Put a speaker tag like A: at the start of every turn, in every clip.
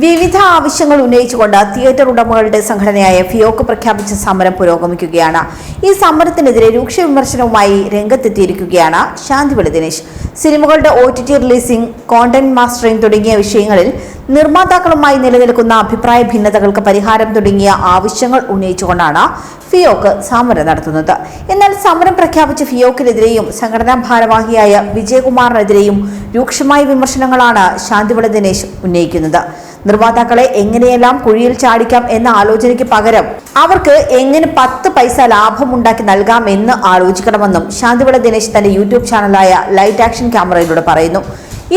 A: വിവിധ ആവശ്യങ്ങൾ ഉന്നയിച്ചുകൊണ്ട് തിയേറ്റർ ഉടമകളുടെ സംഘടനയായ ഫിയോക്ക് പ്രഖ്യാപിച്ച സമരം പുരോഗമിക്കുകയാണ്. ഈ സമരത്തിനെതിരെ രൂക്ഷ വിമർശനവുമായി രംഗത്തെത്തിയിരിക്കുകയാണ് ശാന്തിവിളി ദിനേശ്. സിനിമകളുടെ O T T releasing content mastering തുടങ്ങിയ വിഷയങ്ങളിൽ നിർമ്മാതാക്കളുമായി നിലനിൽക്കുന്ന അഭിപ്രായ ഭിന്നതകൾക്ക് പരിഹാരം തുടങ്ങിയ ആവശ്യങ്ങൾ ഉന്നയിച്ചുകൊണ്ടാണ് ഫിയോക്ക് സമരം നടത്തുന്നത്. എന്നാൽ സമരം പ്രഖ്യാപിച്ച ഫിയോക്കിനെതിരെയും സംഘടനാ ഭാരവാഹിയായ വിജയകുമാറിനെതിരെയും രൂക്ഷമായ വിമർശനങ്ങളാണ് ശാന്തിവിള ദിനേശ് ഉന്നയിക്കുന്നത്. നിർമ്മാതാക്കളെ എങ്ങനെയെല്ലാം കുഴിയിൽ ചാടിക്കാം എന്ന ആലോചനയ്ക്ക് പകരം അവർക്ക് എങ്ങനെ പത്ത് പൈസ ലാഭമുണ്ടാക്കി നൽകാം എന്ന് ആലോചിക്കണമെന്നും ശാന്തിവിള ദിനേശ് തന്റെ യൂട്യൂബ് ചാനലായ ലൈറ്റ് ആക്ഷൻ ക്യാമറയിലൂടെ പറയുന്നു.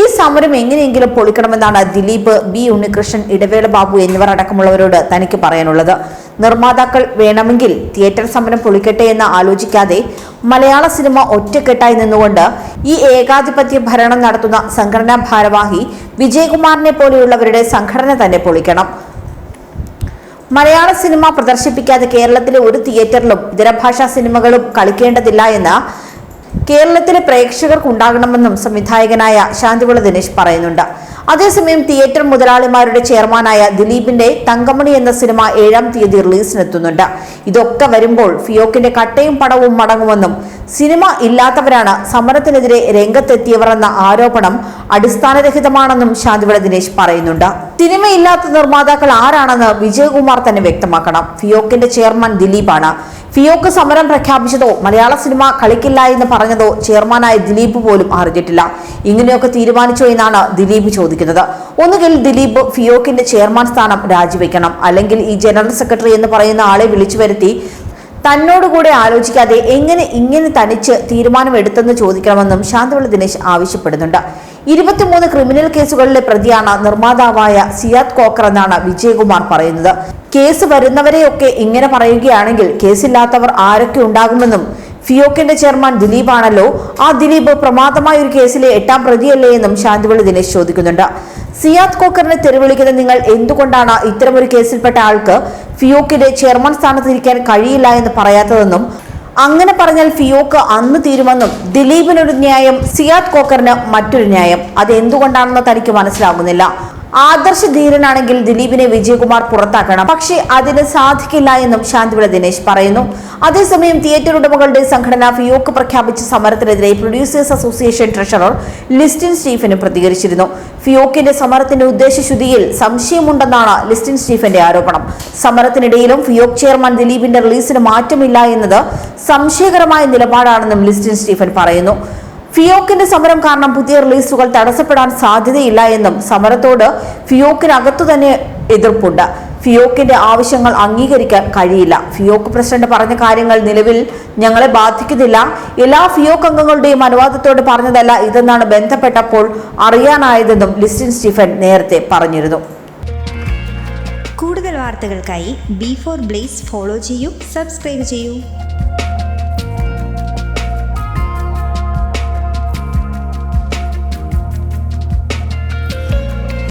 A: ഈ സമരം എങ്ങനെയെങ്കിലും പൊളിക്കണമെന്നാണ് ദിലീപ് ബി ഉണ്ണികൃഷ്ണൻ ഇടവേള ബാബു എന്നിവർ അടക്കമുള്ളവരോട് തനിക്ക് പറയാനുള്ളത്. നിർമ്മാതാക്കൾ വേണമെങ്കിൽ തിയേറ്റർ സമരം പൊളിക്കട്ടെ എന്ന് ആലോചിക്കാതെ മലയാള സിനിമ ഒറ്റക്കെട്ടായി നിന്നുകൊണ്ട് ഈ ഏകാധിപത്യ ഭരണം നടത്തുന്ന സംഘടനാ ഭാരവാഹി വിജയകുമാറിനെ പോലെയുള്ളവരുടെ സംഘടന തന്നെ പൊളിക്കണം. മലയാള സിനിമ പ്രദർശിപ്പിക്കാതെ കേരളത്തിലെ ഒരു തിയേറ്ററിലും ഇതരഭാഷാ സിനിമകളും കളിക്കേണ്ടതില്ല എന്ന് കേരളത്തിലെ പ്രേക്ഷകർക്കുണ്ടാകണമെന്നും സംവിധായകനായ ശാന്തിവിള ദിനേശ് പറയുന്നുണ്ട്. അതേസമയം തിയേറ്റർ മുതലാളിമാരുടെ ചെയർമാനായ ദിലീപിന്റെ തങ്കമണി എന്ന സിനിമ ഏഴാം തീയതി റിലീസിനെത്തുന്നുണ്ട്. ഇതൊക്കെ വരുമ്പോൾ ഫിയോക്കിന്റെ കട്ടയും പടവും മടങ്ങുമെന്നും സിനിമ ഇല്ലാത്തവരാണ് സമരത്തിനെതിരെ രംഗത്തെത്തിയവർ എന്ന ആരോപണം അടിസ്ഥാനരഹിതമാണെന്നും ശാന്തിവിള ദിനേശ് പറയുന്നുണ്ട്. സിനിമയില്ലാത്ത നിർമ്മാതാക്കൾ ആരാണെന്ന് വിജയകുമാർ തന്നെ വ്യക്തമാക്കണം. ഫിയോക്കിന്റെ ചെയർമാൻ ദിലീപാണ്. ഫിയോക്ക് സമരം പ്രഖ്യാപിച്ചതോ മലയാള സിനിമ കളിക്കില്ല എന്ന് പറഞ്ഞതോ ചെയർമാനായ ദിലീപ് പോലും അറിഞ്ഞിട്ടില്ല. ഇങ്ങനെയൊക്കെ തീരുമാനിച്ചോ എന്നാണ് ദിലീപ് ചോദിക്കുന്നത് ഒന്നുകിൽ ദിലീപ് ഫിയോക്കിന്റെ ചെയർമാൻ സ്ഥാനം രാജിവെക്കണം. അല്ലെങ്കിൽ ഈ ജനറൽ സെക്രട്ടറി എന്ന് പറയുന്ന ആളെ വിളിച്ചു വരുത്തി തന്നോടുകൂടെ ആലോചിക്കാതെ എങ്ങനെ ഇങ്ങനെ തനിച്ച് തീരുമാനമെടുത്തെന്ന് ചോദിക്കണമെന്നും ശാന്തവള്ളി ദിനേശ് ആവശ്യപ്പെടുന്നുണ്ട്. ഇരുപത്തിമൂന്ന് ക്രിമിനൽ കേസുകളിലെ പ്രതിയാണ് നിർമ്മാതാവായ സിയാദ് കോക്കർ എന്നാണ് വിജയകുമാർ പറയുന്നത്. കേസ് വരുന്നവരെയൊക്കെ ഇങ്ങനെ പറയുകയാണെങ്കിൽ കേസില്ലാത്തവർ ആരൊക്കെ ഉണ്ടാകുമെന്നും ഫിയോക്കിന്റെ ചെയർമാൻ ദിലീപ് ആണല്ലോ ആ ദിലീപ് പ്രമാദമായ ഒരു കേസിലെ എട്ടാം പ്രതിയല്ലേ എന്നും ശാന്തിവളി ദിനേശ് ചോദിക്കുന്നുണ്ട്. സിയാദ് കോക്കറിനെ തെരുവിളിക്കുന്ന നിങ്ങൾ എന്തുകൊണ്ടാണ് ഇത്തരമൊരു കേസിൽപ്പെട്ട ആൾക്ക് ഫിയോക്കിന്റെ ചെയർമാൻ സ്ഥാനത്ത് ഇരിക്കാൻ കഴിയില്ല എന്ന് പറയാത്തതെന്നും അങ്ങനെ പറഞ്ഞാൽ ഫിയോക്ക് അന്ന് തീരുമെന്നും ദിലീപിനൊരു ന്യായം സിയാദ് കോക്കറിന് മറ്റൊരു ന്യായം. അത് എന്തുകൊണ്ടാണെന്ന് തനിക്ക് മനസ്സിലാകുന്നില്ല. ആദർശ ധീരനാണെങ്കിൽ ദിലീപിനെ വിജയകുമാർ പുറത്താക്കണം. പക്ഷേ അതിന് സാധിക്കില്ല എന്നും ശാന്തിവിള ദിനേശ് പറയുന്നു. അതേസമയം തിയേറ്റർ ഉടമകളുടെ സംഘടന ഫിയോക്ക് പ്രഖ്യാപിച്ച സമരത്തിനെതിരെ പ്രൊഡ്യൂസേഴ്സ് അസോസിയേഷൻ ട്രഷറർ ലിസ്റ്റിൻ സ്റ്റീഫനും പ്രതികരിച്ചിരുന്നു. ഫിയോക്കിന്റെ സമരത്തിന്റെ ഉദ്ദേശശുദ്ധിയിൽ സംശയമുണ്ടെന്നാണ് ലിസ്റ്റിൻ സ്റ്റീഫന്റെ ആരോപണം. സമരത്തിനിടയിലും ഫിയോക്ക് ചെയർമാൻ ദിലീപിന്റെ റിലീസിന് മാറ്റമില്ല എന്നത് സംശയകരമായ നിലപാടാണെന്നും ലിസ്റ്റിൻ സ്റ്റീഫൻ പറയുന്നു. ഫിയോക്കിന്റെ സമരം കാരണം പുതിയ റിലീസുകൾ തടസ്സപ്പെടാൻ സാധ്യതയില്ല എന്നും സമരത്തോട് ഫിയോക്കിനകത്തു തന്നെ എതിർപ്പുണ്ട്. ഫിയോക്കിന്റെ ആവശ്യങ്ങൾ അംഗീകരിക്കാൻ കഴിയില്ല. ഫിയോക്ക് പ്രസിഡന്റ് പറഞ്ഞ കാര്യങ്ങൾ നിലവിൽ ഞങ്ങളെ ബാധിക്കുന്നില്ല. എല്ലാ ഫിയോക്ക് അംഗങ്ങളുടെയും അനുവാദത്തോട് പറഞ്ഞതല്ല ഇതെന്നാണ് ബന്ധപ്പെട്ടപ്പോൾ അറിയാനായതെന്നും ലിസ്റ്റിൻ സ്റ്റീഫൻ നേരത്തെ പറഞ്ഞിരുന്നു.
B: കൂടുതൽ വാർത്തകൾക്കായി ബി ഫോർ ബ്ലേസ് ഫോളോ ചെയ്യൂ സബ്സ്ക്രൈബ് ചെയ്യൂ.